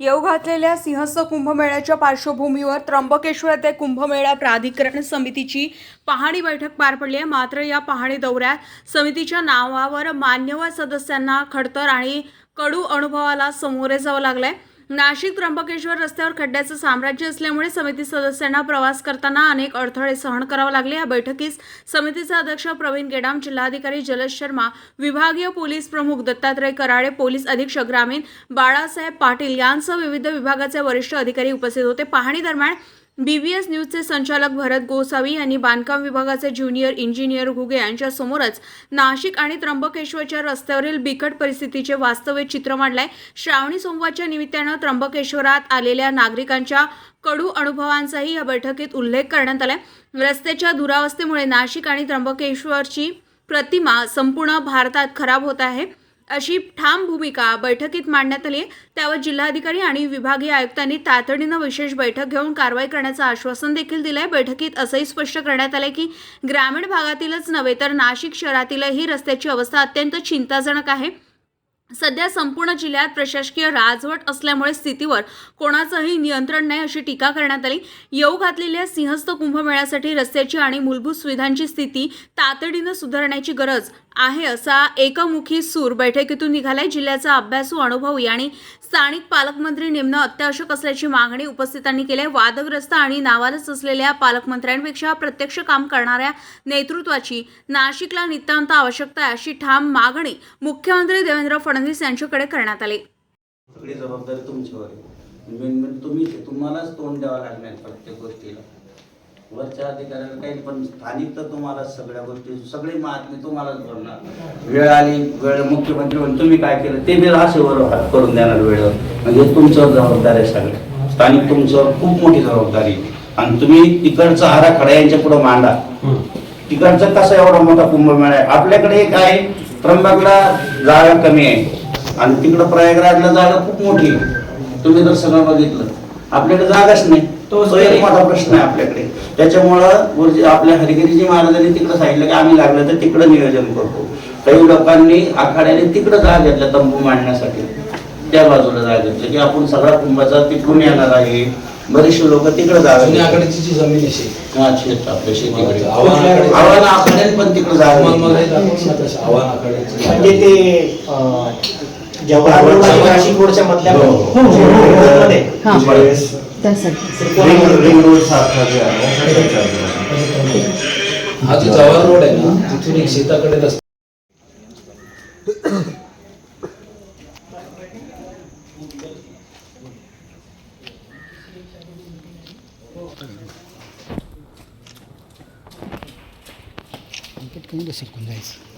येऊ घातलेल्या सिंहस्थ कुंभमेळ्याच्या पार्श्वभूमीवर त्र्यंबकेश्वर येथे कुंभमेळा प्राधिकरण समितीची पाहणी बैठक पार पडली आहे. मात्र या पाहणी दौऱ्यात समितीच्या नावावर मान्यवर सदस्यांना खडतर आणि कडू अनुभवाला सामोरे जावं लागलंय. नाशिक त्र्यंबकेश्वर रस्त्यावर खड्ड्याचं साम्राज्य असल्यामुळे समिती सदस्यांना प्रवास करताना अनेक अडथळे सहन करावे लागले. या बैठकीस समितीचे अध्यक्ष प्रवीण गेडाम जिल्हाधिकारी जलज शर्मा विभागीय पोलीस प्रमुख दत्तात्रय कराळे पोलीस अधीक्षक ग्रामीण बाळासाहेब पाटील यांसह विविध विभागाचे वरिष्ठ अधिकारी उपस्थित होते. पाहणी दरम्यान बीबीएस न्यूजचे संचालक भरत गोसावी यांनी बांधकाम विभागाचे ज्युनियर इंजिनियर घुगे यांच्यासमोरच नाशिक आणि त्र्यंबकेश्वरच्या रस्त्यावरील बिकट परिस्थितीचे वास्तविक चित्र मांडलंय. श्रावणी सोमवारच्या निमित्तानं त्र्यंबकेश्वरात आलेल्या नागरिकांच्या कडू अनुभवांचाही या बैठकीत उल्लेख करण्यात आलाय. रस्त्याच्या दुरावस्थेमुळे नाशिक आणि त्र्यंबकेश्वरची प्रतिमा संपूर्ण भारतात खराब होत आहे. अशी ठाम भूमिका बैठकीत मांडण्यात आली आहे. त्यावर जिल्हाधिकारी आणि विभागीय आयुक्तांनी तातडीनं विशेष बैठक घेऊन कारवाई करण्याचं आश्वासन देखील दिलंय बैठकीत असंही स्पष्ट करण्यात आलंय की ग्रामीण भागातीलच नव्हे तर नाशिक शहरातीलही रस्त्याची अवस्था अत्यंत चिंताजनक आहे सध्या संपूर्ण जिल्ह्यात प्रशासकीय राजवट असल्यामुळे स्थितीवर कोणाचंही नियंत्रण नाही अशी टीका करण्यात आली येऊ घातलेल्या सिंहस्थ कुंभमेळ्यासाठी रस्त्याची आणि मूलभूत सुविधांची स्थिती तातडीनं सुधारण्याची गरज आहे असा एकमुखी सूर बैठकीतून निघालाय जिल्ह्याचा अभ्यासू अनुभवी आणि स्थानिक पालकमंत्री नेमणं अत्यावश्यक असल्याची मागणी उपस्थितांनी केली आहे. वादग्रस्त आणि नावालच असलेल्या पालकमंत्र्यांपेक्षा प्रत्यक्ष काम करणाऱ्या नेतृत्वाची नाशिकला नितांत आवश्यकता आहे अशी ठाम मागणी मुख्यमंत्री देवेंद्र फडणवीस यांच्याकडे करण्यात आली. सगळी जबाबदारी तुमच्यावर आहे. म्हणजे तुम्ही तुम्हालाच तोंड द्यावं लागणार प्रत्येक गोष्टीला. वरच्या अधिकाऱ्याला काही पण स्थानिक तर तुम्हाला सगळ्या गोष्टी सगळी मागणी तुम्हालाच भरणार. वेळ आली वेळ मुख्यमंत्री म्हणून तुम्ही काय केलं? ते बी असे बरोबर करून देणार वेळेवर म्हणजे तुमच्यावर जबाबदारी आहे सगळ्या स्थानिक तुमच्यावर खूप मोठी जबाबदारी. आणि तुम्ही तिकडचा आराखडा यांच्या पुढे मांडा. तिकडचा कसा एवढा मोठा कुंभमेळा आहे? आपल्याकडे आहे त्र्यंबकला जागा कमी आहे. आणि तिकडं प्रयागराजला जागा खूप मोठी आहे. तुम्ही जर सगळं बघितलं. आपल्याकडे जागाच नाही. तो तो एक मोठा प्रश्न आहे आपल्याकडे. त्याच्यामुळं गुरुजी आपल्या हरिगिरीजी महाराजांनी तिकडं सांगितलं की आम्ही लागलं तर तिकडं नियोजन करतो. काही लोकांनी आखाड्याने तिकडं जागा घेतल्या तंबू मांडण्यासाठी. त्या बाजूला जागा घेतली की आपण सगळा कुंभाचा तिकडून येणार आहे. बरेचसे लोक तिकडे घेतात. आकड्याची जी जमीन आहे शेत हा, शेत आपल्या शेतीकडे आव्हान- आखाड्याने पण तिकडे. हे तशा आव्हान आकड्याची म्हणजे ते अं, रोडच्या मधल्या हो, हो, हो, हो, मध्ये. रिंग रिंग रोड सारखा जे आहे त्याच्या हा जो जवाहर रोड आहे ना तिथून एक शेताकडे रस्ता voltando. Um pouquinho da circunstância.